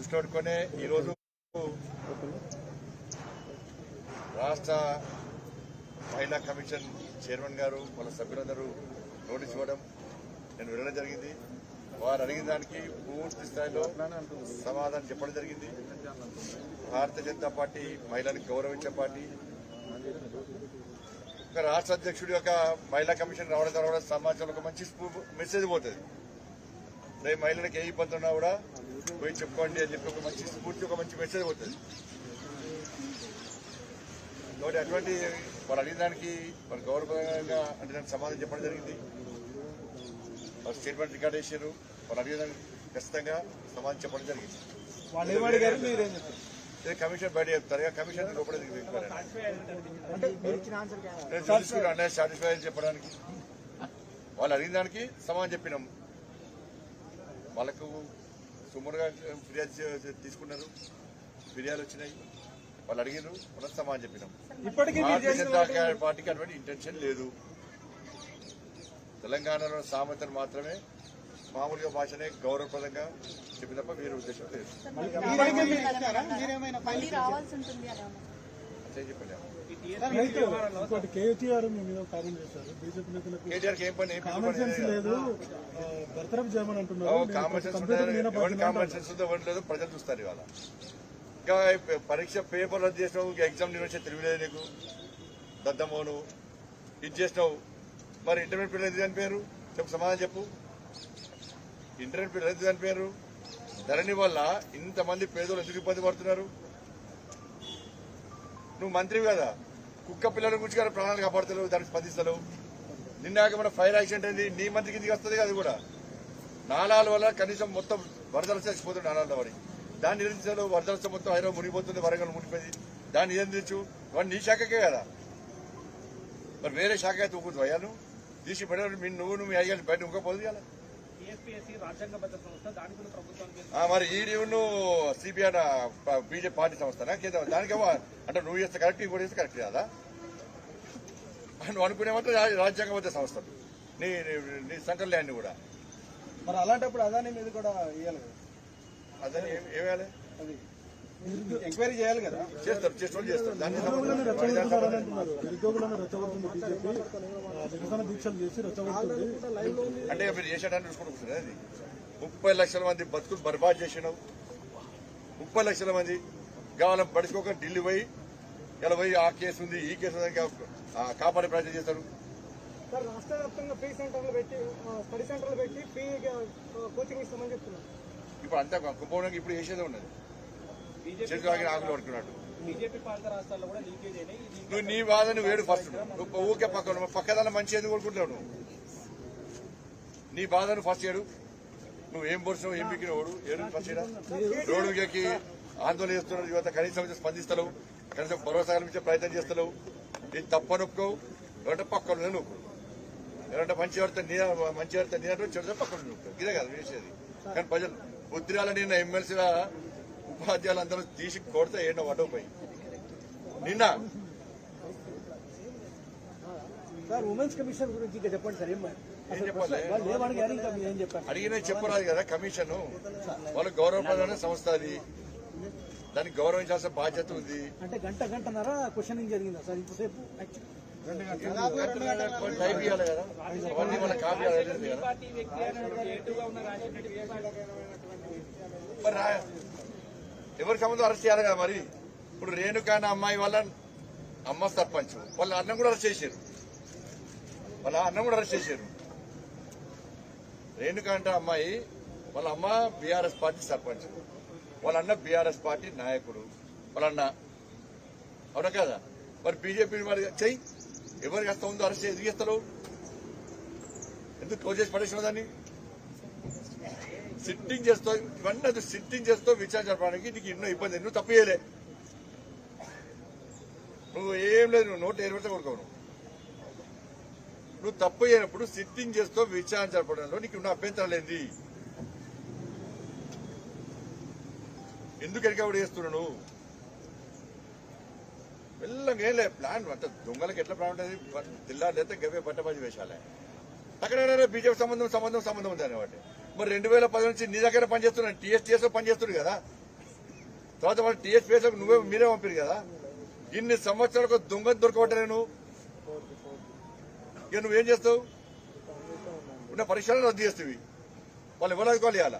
దృష్టిలో పెట్టుకునే ఈరోజు రాష్ట్ర మహిళా కమిషన్ చైర్మన్ గారు వాళ్ళ సభ్యులందరూ నోటీస్ ఇవ్వడం నేను వెళ్ళడం జరిగింది. వారు అడిగిన దానికి పూర్తి స్థాయిలో సమాధానం చెప్పడం జరిగింది. భారతీయ జనతా పార్టీ మహిళలను గౌరవించే పార్టీ. ఒక రాష్ట్ర అధ్యక్షుడి యొక్క మహిళా కమిషన్ రావడం ద్వారా సమాజంలో ఒక మంచి మెసేజ్ పోతుంది. రేపు మహిళలకు ఏ ఇబ్బంది ఉన్నా కూడా పోయి చెప్పుకోండి అని చెప్పి ఒక మంచి స్ఫూర్తి ఒక మంచి మెసేజ్ పోతుంది కాబట్టి అటువంటి వాళ్ళు అడిగిన దానికి వాళ్ళు గౌరవంగా అంటే దానికి సమాధానం చెప్పడం జరిగింది. వాళ్ళు స్టేట్మెంట్ రికార్డ్ చేశారు వాళ్ళు అడిగిన దానికి ఖచ్చితంగా సమాధానం చెప్పడం జరిగింది. కమిషన్ బయట చెప్తారు కమిషన్ లోపల అన్నయ్య సాటిస్ఫై చెప్పడానికి. వాళ్ళు అడిగిన దానికి సమాధానం చెప్పినాం. వాళ్ళకు సుమారుగా ఫిర్యాదు తీసుకున్నారు. ఫిర్యాదులు వచ్చినాయి. వాళ్ళు అడిగినారు మనం సమాధానం చెప్పినాం. ఇప్పటికీ మీరు భారతీయ చేసిన జనతా పార్టీకి అటువంటి ఇంటెన్షన్ లేదు. తెలంగాణలో సామెతలు మాత్రమే మామూలుగా భాషనే గౌరవప్రదంగా చెప్పిన తప్ప వేరే ఉద్దేశం లేదు. ఇంకోటి కేటీఆర్ మీ మీద కామెంట్ చేశారు. బీజేపీ నేతలకు కేటీఆర్కి ఏం పని ఏం కామన్ పని సెన్స్ లేదు. బర్తరఫ్ చేయమని అంటున్నారు. ప్రజలు చూస్తారు ఇవాళ. ఇంకా పరీక్ష పేపర్ రద్దు చేసినావు ఎగ్జామ్ నిర్వహించే తెలియలేదు నీకు. దద్దమ్మోను ఇది చేసినావు. మరి ఇంటర్మీడియట్ పిల్లలు ఎందుకు చనిపోయారు? చెప్పు సమాధానం చెప్పు. ఇంటర్మీడియట్ పిల్లలు ఎందుకు చనిపోయారు? ధరణి వల్ల ఇంతమంది పేదలు ఎందుకు ఇబ్బంది పడుతున్నారు? నువ్వు మంత్రివి కదా. కుక్క పిల్లల గురించి కదా ప్రాణాలు కాపాడుతలేవు దానికి స్పందిస్తలేవు. నిన్నాక మన ఫైర్ యాక్సిడెంట్ అయింది నీ మంత్రి కిందికి వస్తుంది కదా అది కూడా. నాళాల వల్ల కనీసం మొత్తం వరదలు చచ్చిపోతుంది నాలాల వాడి దాన్ని నిరంతరం వరదలు మొత్తం హైదరాబాద్ మునిగిపోతుంది వరంగల్ మునిగిపోయింది. దాన్ని నియంత్రించు వాడు నీ శాఖకే కదా. మరి వేరే శాఖ అయితే ఊకుంటు అయ్యాను తీసి పెట్టారు నువ్వు నువ్వు అయ్యాలి బయట ఇంకోపోదు కదా మరి ఈడీ సిబిఐ బీజేపీ పార్టీ సంస్థనా? కేంద్ర దానికేమో అంటే నువ్వు చేస్తే కరెక్ట్ ఇంకోటి చేస్తే కరెక్ట్ కాదా? నువ్వు అనుకునేమంటే రాజ్యాంగబద్ధ సంస్థలు నీ నీ- నీ సంకల్ని అన్ని కూడా. మరి అలాంటప్పుడు అదాని మీద కూడా ఇవ్వాలి కదా. అదే ఏం- ఏమేయాలి అది. ఎంక్వైరీ చేయాలి కదా? చేస్తారు నిరుద్యోగులను రెచ్చగొడుతుంది బీజేపీ నిరసన దీక్షలు చేసి రెచ్చగొడుతుంది. అంటే మీరు చేసేటాన్ని చూసుకుంటూ కూర్చున్నారు అది. ముప్పై లక్షల మంది బతుకులు బర్బాద్ చేసినావు. ముప్పై లక్షల మంది కావాలని పడుచుకోక ఢిల్లీ పోయి ఇలా పోయి ఆ కేసు ఉంది ఈ కేసు ఉంది కాపాడే ప్రయత్నం చేస్తారు. సార్ రాష్ట్ర వ్యాప్తంగా ఫ్రీ సెంటర్లు పెట్టి ఆ, స్టడీ సెంటర్లు పెట్టి ఫ్రీ కోచింగ్ ఇస్తామని చెప్తున్నారు. ఇప్పుడు అంతా కుంభకోణంగా ఇప్పుడు చేసేదే ఉన్నది చేతి ఆగిన ఆకులు పడుకున్నాడు నువ్వు నీ బాధ నువ్వు వేడు ఫస్ట్. నువ్వు ఊకే పక్కన పక్కదాన్ని మంచి ఎందుకు కొడుకుంటావు నువ్వు? నీ బాధను ఫస్ట్ ఏడు. నువ్వు ఏం పొడిచినావు ఏం పిక్కినవాడు ఏడు ఫస్ట్ రోడ్డు ఎక్కి ఆందోళన చేస్తున్నారు యువత. కనీసం స్పందిస్తలేవు. కనీసం భరోసా కల్పించే ప్రయత్నం చేస్తలేవు. ఇది తప్పనొప్పుకోవు ఎవరంటే పక్కన నువ్వు. ఎవరంటే మంచి ఎవరితో నీ మంచి ఎవరితో నీ అంటే చెడు పక్కన నువ్వు. ఇదే కదా వేసేది కానీ ప్రజలు ఉద్రియాల నిన్న ఎమ్మెల్సీల ఉపాధ్యాయులు అందరూ తీసి కొడితే ఏంటో వడ్డపోయి నిన్న సార్ ఉమెన్స్ కమిషన్ గురించి ఇంకా చెప్పండి సార్ ఏం అడిగిన చెప్పరాదు కదా కమిషన్. వాళ్ళు గౌరవప్రదమైన సంస్థ అది. దానికి గౌరవించాల్సిన బాధ్యత ఉంది. అంటే గంట గంటన్నర క్వశ్చనింగ్ జరిగిందా సార్ ఇంతసేపు? మరి ఎవరి సంబంధం అరెస్ట్ చేయాలి కదా మరి? ఇప్పుడు రేణుకా అనే అమ్మాయి వాళ్ళ అమ్మ సర్పంచ్. వాళ్ళ అన్నం కూడా అరెస్ట్ చేశారు. వాళ్ళ అన్నం కూడా అరెస్ట్ చేశారు. రేణుకా అంటే అమ్మాయి వాళ్ళ అమ్మ బీఆర్ఎస్ పార్టీ సర్పంచ్. వాళ్ళ అన్న బీఆర్ఎస్ పార్టీ నాయకుడు. వాళ్ళ అన్న. అవునా కదా? మరి బీజేపీ మరి చెయ్యి. ఎవరికి హస్తం ఉందో అరెస్ట్ చేసి ఎందుకు చేస్తారు ఎందుకు క్లోజ్ చేసి పడేసిన దాన్ని? సిట్టింగ్ చేస్తూ ఇవన్నీ అది సిట్టింగ్ చేస్తూ విచారణ జరపడానికి నీకు ఎన్నో ఇబ్బంది నువ్వు తప్పు చేయలే. నువ్వు ఏం లేదు నువ్వు నోట్ ఏర్పడితే కొడుకోవు నువ్వు. నువ్వు తప్పు చేయనప్పుడు సిట్టింగ్ చేస్తూ విచారణ జరపడంలో నీకు ఉన్న అభ్యంతరం లేనిది ఎందుకు ఎరికబడి చేస్తున్నావు నువ్వు? మెల్లగా ఏం ప్లాన్ అంత దొంగలకు ఎట్లా ప్లాన్ ఉంటుంది? తెల్లారితే గవే బట్టబాజీ వేషాలే. అక్కడ బీజేపీ సంబంధం సంబంధం సంబంధం ఉంది అనేవాటి మరి రెండు వేల పది నుంచి నీ దగ్గర పనిచేస్తున్నాను టీఎస్టీఎస్ పనిచేస్తుంది కదా. తర్వాత వాళ్ళు టీఎస్పీఎస్ నువ్వే మీరే పంపారు కదా. ఇన్ని సంవత్సరాలకు దొంగ దొరకబట్ట నేను ఇక నువ్వేం చేస్తావు? ఉన్న పరీక్షలను రద్దు చేస్తావి. వాళ్ళు ఎవరు అదుకోవాలి ఇవాళ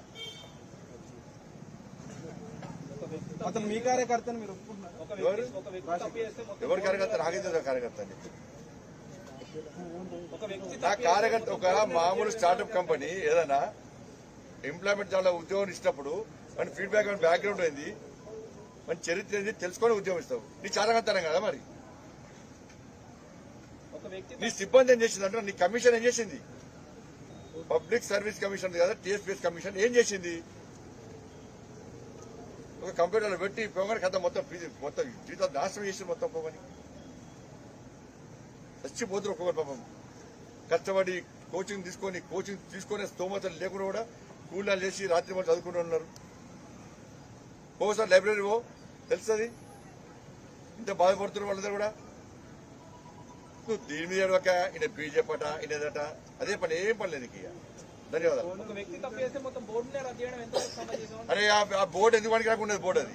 అతను మీ కార్యకర్తను మీరు మొత్తం ఎవరి కార్యకర్త? తెలియదు కార్యకర్త నా కార్యకర్త ఒక మామూలు స్టార్ట్అప్ కంపెనీ ఏదైనా ఎంప్లాయ్మెంట్ చాలా ఉద్యోగం ఇచ్చినప్పుడు మన ఫీడ్బ్యాక్ మన బ్యాక్గ్రౌండ్ అయింది మన చరిత్ర ఏంది? తెలుసుకొని ఉద్యోగం ఇస్తావు. నీ చారగంతరం కదా మరి. నీ సిబ్బంది ఏం చేసింది అంటే నీ కమిషన్ ఏం చేసింది? పబ్లిక్ సర్వీస్ కమిషన్ కదా టీఎస్పీఎస్ కమిషన్ ఏం చేసింది? ఒక కంప్యూటర్లో పెట్టి పొగని కథ మొత్తం ఫీజు- మొత్తం జీవితం నాశనం చేసి మొత్తం పొగని. చచ్చిపోతున్నారు ఒక్కొక్కరు పాపం. కష్టపడి కోచింగ్ తీసుకొని కోచింగ్ తీసుకునే స్తోమతలు లేకుండా కూడా కూలీలు చేసి రాత్రి మొత్తం చదువుకుంటూ ఉన్నారు. ఓసారి లైబ్రరీ పో తెలుస్తుంది. ఇంత బాధపడుతున్నారు వాళ్ళందరూ కూడా. నువ్వు దీని మీద ఒక ఈయన బీజేపీ అట ఈయనదట అదే పని ఏం పని లేదు ఇక. ధన్యవాదాలు. అరే ఆ- ఆ బోర్డు ఎందుకు పనికి రాకుండా బోర్డు అది?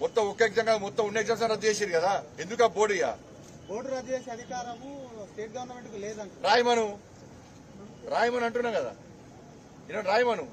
మొత్తం ఒక్క ఎగ్జామ్ కాదు మొత్తం ఉన్న ఎగ్జామ్స్ రద్దు చేసారు కదా. ఎందుకు ఆ బోర్డు ఇక? బోర్డు రద్దు చేసే అధికారము స్టేట్ గవర్నమెంట్కు లేదంట. రాయమను. రాయమని అంటున్నా కదా. ఈయన రాయమను